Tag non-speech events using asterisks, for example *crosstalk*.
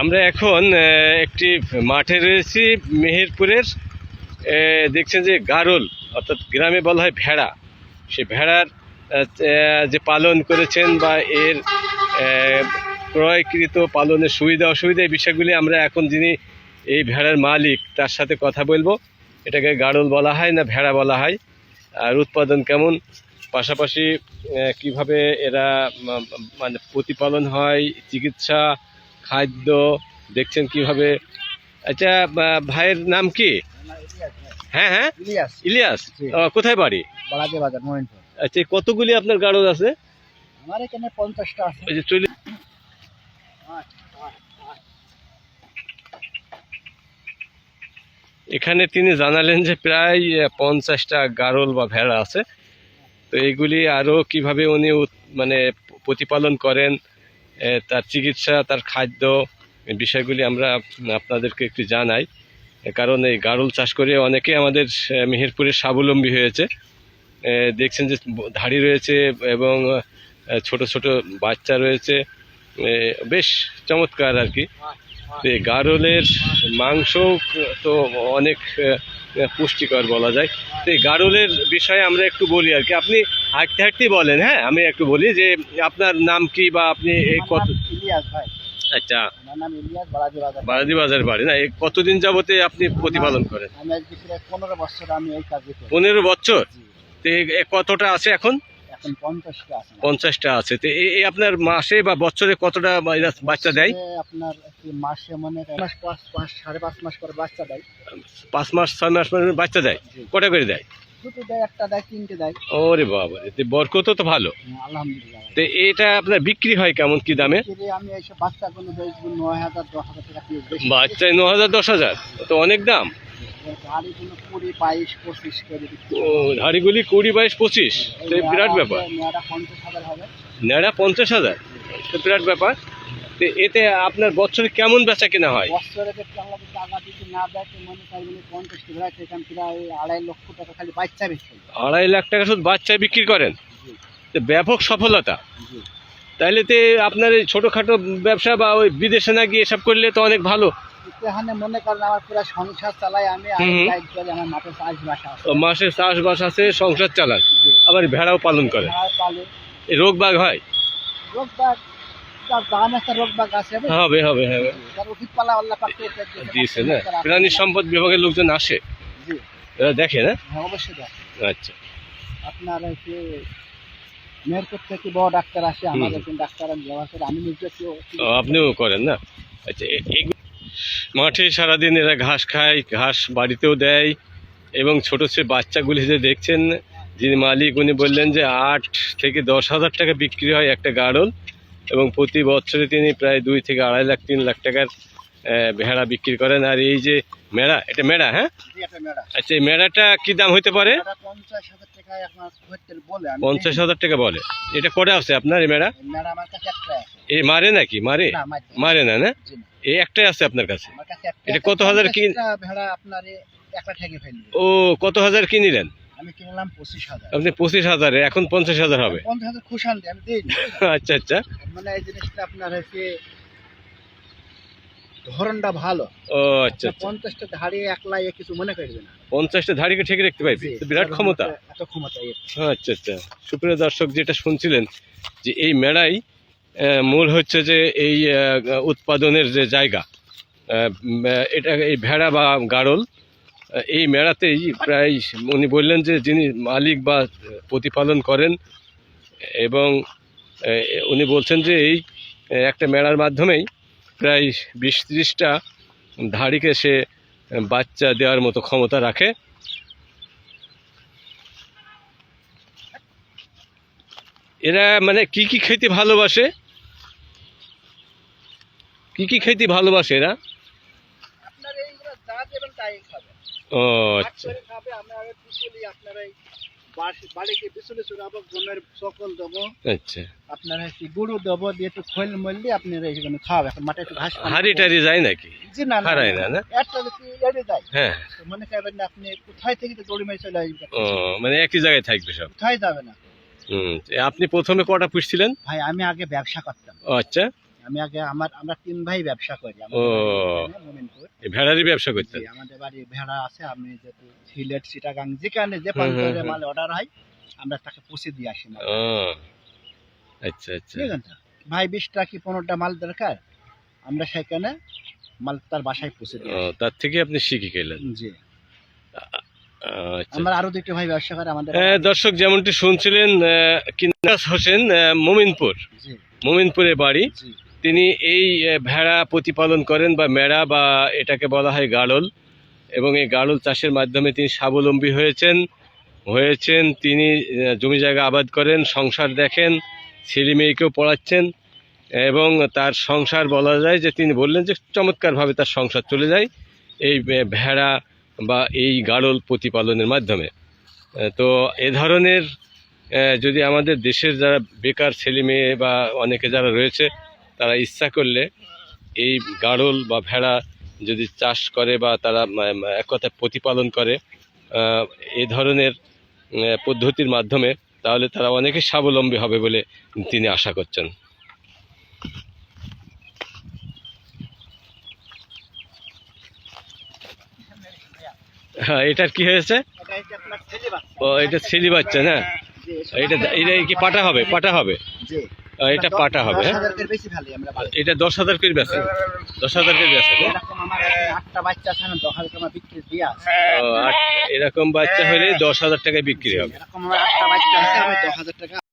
আমরা এখন একটি মাঠে রয়েছি, মেহেরপুরের দেখছেন যে গারল, অর্থাৎ গ্রামে বলা হয় ভেড়া। সে ভেড়ার যে পালন করেছেন বা এর ক্রয়কৃত পালনের সুবিধা, অসুবিধা, এই বিষয়গুলি আমরা এখন যিনি এই ভেড়ার মালিক, তার সাথে কথা বলব। এটাকে গাড়ল বলা হয় না ভেড়া বলা হয়। আর উৎপাদন কেমন? পাশাপাশি কীভাবে এরা মানে প্রতিপালন হয়, চিকিৎসা খাদ্য দেখছেন কীভাবে? আচ্ছা ভাইয়ের নাম কি? হ্যাঁ হ্যাঁ? ইলিয়াস। ইলিয়াস। কোথায় বাড়ি? আচ্ছা কতগুলি আপনার গাড়ল আছে? আমার এখানে পঞ্চাশটা আছে। চলে এখানে তিনি জানালেন যে প্রায় পঞ্চাশটা গারল বা ভেড়া আছে। তো এইগুলি আরও কীভাবে উনি মানে প্রতিপালন করেন? তার চিকিৎসা, তার খাদ্য বিষয়গুলি আমরা আপনাদেরকে একটু জানাই। কারণ এই গারল চাষ করে অনেকে আমাদের মেহেরপুরে স্বাবলম্বী হয়েছে। দেখছেন যে ধাড়ি রয়েছে এবং ছোট ছোট বাচ্চা রয়েছে। বেশ চমৎকার আর কি। গারলের মাংস তো অনেক পুষ্টিকর বলা যায়। তো এই গারুলের বিষয়ে আমরা একটু বলি আর কি। আপনি হাঁটতে হাঁটতেই বলেন হ্যাঁ? আমি একটু বলি যে আপনার নাম কি বা আপনি এই কত আচ্ছা। বারাদি বাজার বাড়ি। না? এই কতদিন যাবতে আপনি প্রতিপালন করেন? পনেরো বছর আমি এই কাজে পনেরো বছর? কতটা আছে এখন? এখন পঞ্চাশটা আছে পঞ্চাশটা আছে। তো এই আপনার মাসে বা বছরে কতটা বাচ্চা দেয়? আপনার মাসে মনে মাস পাঁচ পাঁচ সাড়ে পাঁচ মাস বাচ্চা দেয়। পাঁচ মাস ছয় মাস পর্যন্ত বাচ্চা দেয়? কটা করে দেয়? দুটো দেয় একটা দেয় তিনটে দেয়। ওরে বাবা রে বরকত তো ভালো। আলহামদুলিল্লাহ। তো এটা আপনার বিক্রি হয় কেমন কি দামে? আমি এইসব বাচ্চাগুলো বেচবো নয় হাজার দশ হাজার টাকা বাচ্চায় ন হাজার দশ হাজার তো অনেক দাম। গাড়িগুলো কুড়ি বাইশ পঁচিশ তো বিরাট ব্যাপার। মেয়ারা পঞ্চাশ হাজার নেড়া পঞ্চাশ হাজার। তো বিরাট ব্যাপার। তো এতে আপনার বছরে কেমন বেচা কেনা হয়? বছরে আড়াই লাখ টাকা শুধু বাচ্চা বিক্রি করেন? তো ব্যাপক সফলতা। জি। তাইলে তো আপনার এই ছোটোখাটো ব্যবসা বা ওই বিদেশে না গিয়ে এসব করলে তো অনেক ভালো। এখানে মনে করেন আমার পুরো সংসার চালাই আমি করি আমার মাঠে চাষবাস আছে। মাসে চাষবাস আছে সংসার চালান আবার ভেড়াও পালন আর রোগ বাগ হয়? রোগ বাগ হবে হবে হবে। করে দিয়েছে না? প্রাণী সম্পদ বিভাগের লোকজন আসে? এরা দেখে না? হ্যাঁ অবশ্যই আচ্ছা। আপনার হচ্ছে থেকে বড় ডাক্তার আসে আমাদের ডাক্তার আমি নিজে আপনিও করেন না? আচ্ছা মাঠে সারাদিন এরা ঘাস খায় ঘাস বাড়িতেও দেয় এবং ছোট ছোট বাচ্চাগুলি যে দেখছেন যিনি মালিক উনি বললেন যে আট থেকে দশ হাজার টাকা বিক্রি হয় একটা গাড়ল এবং প্রতি বছরে তিনি প্রায় দুই থেকে আড়াই লাখ তিন লাখ টাকার ভেড়া বিক্রি করেন। আর এই যে মেড়া এটা মেড়া হ্যাঁ? আচ্ছা এই মেড়াটা কি দাম হতে পারে? পঞ্চাশ হাজার টাকা বলে। এটা কটা আছে আপনার এই মেড়া? এই মারে নাকি? মারে? মারে। না না। এই একটাই আছে আপনার কাছে? এটা কত হাজার কি- পঞ্চাশটা ভেড়া আপনার একটা ঠেকে ফেলবে ও কত হাজার কিনিলেন আমি কিনলাম পঁচিশ হাজার। আপনি পঁচিশ হাজারে এখন পঞ্চাশ হাজার হবে। পঞ্চাশ হাজার খুশান আমি দিই *laughs* আচ্ছা আচ্ছা। মানে এই জিনিসটা আপনার হচ্ছে ধরনটা ভালো। ও আচ্ছা আচ্ছা। পঞ্চাশটা এ কিছু মনে করবে না। পঞ্চাশটা ধাড়িকে ঠেকে রাখতে পারবি? বিরাট ক্ষমতা। এত ক্ষমতা আচ্ছা আচ্ছা। সুপ্রিয় দর্শক যেটা শুনছিলেন যে এই আহ, মূল হচ্ছে যে এই উৎপাদনের যে জায়গা এটা এই ভেড়া বা গাড়ল এই মেলাতেই প্রায় উনি বললেন যে যিনি মালিক বা প্রতিপালন করেন এবং উনি বলছেন যে এই একটা মেলার মাধ্যমেই প্রায় বিশ ত্রিশটা ধাড়িকে সে বাচ্চা দেওয়ার মতো ক্ষমতা রাখে। এরা মানে কি কি খেতে ভালোবাসে? কি কি খেতে ভালোবাসে এরা? ও আচ্ছা। চড়াবো গমের সকল দেবো। আচ্ছা। আপনার হচ্ছে গুঁড়ো দেবো দিয়ে একটু খোল মল দিয়ে আপনার এইখানে খাওয়াবে এখন মাঠে একটু ঘাস হাড়ি টাড়ি যায় নাকি? জি না না, না, না? একটা যদি এড়ে যায়? হ্যাঁ। মনে করবেন না আপনি কোথায় থেকে তো দড়ি মেরে চলে আসবে ও মানে একই জায়গায় থাকবে সব? কোথায় যাবে না? হুম আপনি প্রথমে কটা পুষছিলেন? ভাই আমি আগে ব্যবসা করতাম। আচ্ছা। আমি আগে আমার আমরা তিন ভাই ব্যবসা করি ও। ভেড়ারই ব্যবসা করতেন? আমাদের বাড়ি ভেড়া আছে আমি যেহেতু সিলেট চিটাগাং যেখানে যে হুম, মাল অর্ডার হয় আমরা তাকে পৌঁছে দিয়ে আসি ও আচ্ছা আচ্ছা। ভাই বিশটা কি পনেরোটা মাল দরকার? আমরা সেখানে মাল তার বাসায় পৌঁছে দিই তার থেকে আপনি শিখে গেলেন। জি। আচ্ছা। আমরা আরও দুটো ভাই ব্যবসা করে আমাদের দর্শক যেমনটি শুনছিলেন কিন্নাস হোসেন মোমিনপুর। মোমিনপুরে বাড়ি। জি। তিনি এই ভেড়া প্রতিপালন করেন বা মেড়া বা এটাকে বলা হয় গাড়ল এবং এই গাড়ল চাষের মাধ্যমে তিনি স্বাবলম্বী হয়েছেন হয়েছেন, তিনি জমি জায়গা আবাদ করেন, সংসার দেখেন, ছেলে মেয়েকেও পড়াচ্ছেন এবং তার সংসার বলা যায় যে তিনি বললেন যে চমৎকারভাবে তার সংসার চলে যায় এই ভেড়া বা এই গাড়ল প্রতিপালনের মাধ্যমে। তো এ ধরনের যদি আমাদের দেশের যারা বেকার ছেলে মেয়ে বা অনেকে যারা রয়েছে তারা ইচ্ছা করলে এই গাড়ল বা ভেড়া যদি চাষ করে বা তারা এক কথায় প্রতিপালন করে এই ধরনের পদ্ধতির মাধ্যমে তাহলে তারা অনেকে স্বাবলম্বী হবে বলে তিনি আশা করছেন। হ্যাঁ এটার কি হয়েছে। ও এটা ছেলে বাচ্চা না? এটা এটা কি পাটা হবে? পাটা হবে? এটা পাটা হবে। এটা দশ হাজার করে দশ করে বাচ্চা আছে দশ হাজার কেজি আছে। এরকম বাচ্চা হলে দশ হাজার টাকায় বিক্রি হবে।